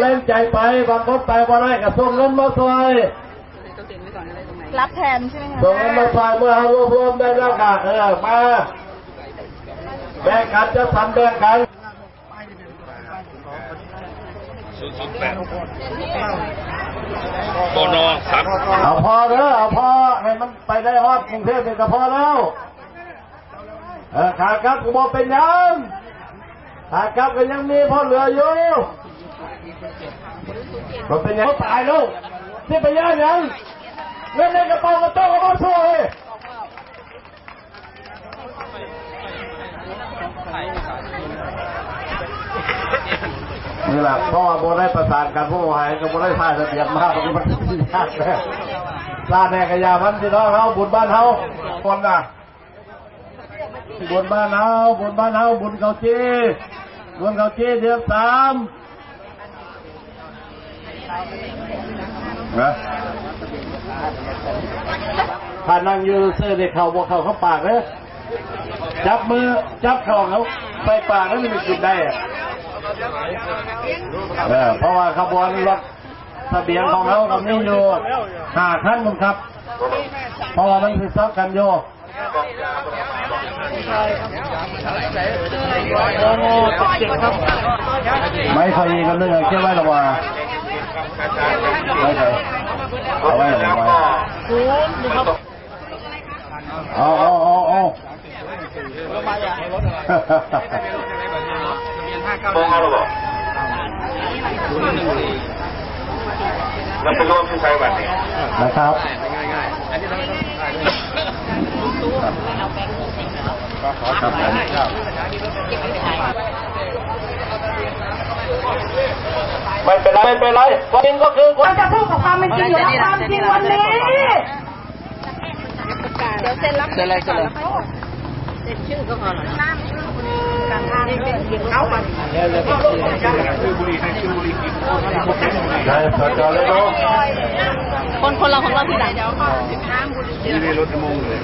เล่นใจไปบางคนไปบ่ได้ก็ส่งเงินมาซอยรับแทนใช่ไหมคะส่งเงินมาซอยเมื่อเรารวบรวมได้แล้วก็เออมาแบ่งกันจะสันแบ่งกันศูนย์ศูนย์แปดปนสามเอาพอเด้อเอาพอให้มันไปได้ฮอดกรุงเทพนี่ก็พอแล้วเออขากลับกูบอกเป็นหยังขากลับก็ยังมีพอเหลืออยู่ มันเป็นหยังตายแล้วที่ไปย่างหยังเงินในกระเป๋ากระโต้กระเป๋าช่วยนี่แหละเพราะว่าโบได้ประสานกันผู้หายกับโบได้ท่าจะเตรียมมากมันมันยากเลยลาดแน่กระยามันพี่น้องเขาบุญบ้านเขาคนน่ะบุญบ้านเขาบุญบ้านเขาบุญเขาจีบุญเขาจีเดือนสาม นะถ้านั่งอยู่เสื้อเด็กเขาบอกเขาเขาปากเลยจับมือจับเข่าเขาไปปากแล้วมันกินได้อะเออเพราะว่าขบวนรถทะเบียนของเรากับนี่อยู่ห้าขั้นมึงครับเพราะว่ามันคือซับกันอยู่ไม่เคยกันเรื่องเชื่อไว้หรอวะไม่เคยเอาไว้หรอวะเอาเอาเอาเอาปงเอาหรือเปล่าแล้วไปร่วมที่ใช้บัตรเนี่ยนะครับครับ ไม่เป็นไรไม่เป็นไรความจริงก็คือความเราจะพูดกับความเป็นจริงอยู่แล้วความจริงวันนี้ เดี๋ยวเซ็นรับเซ็นอะไรกันเลยเซ็นชื่อก็พอหรอการทางเขาก่อนได้สจเลยเนาะคนคนเราของเราที่ไหนเดี๋ยวนี่ในรถมงเลย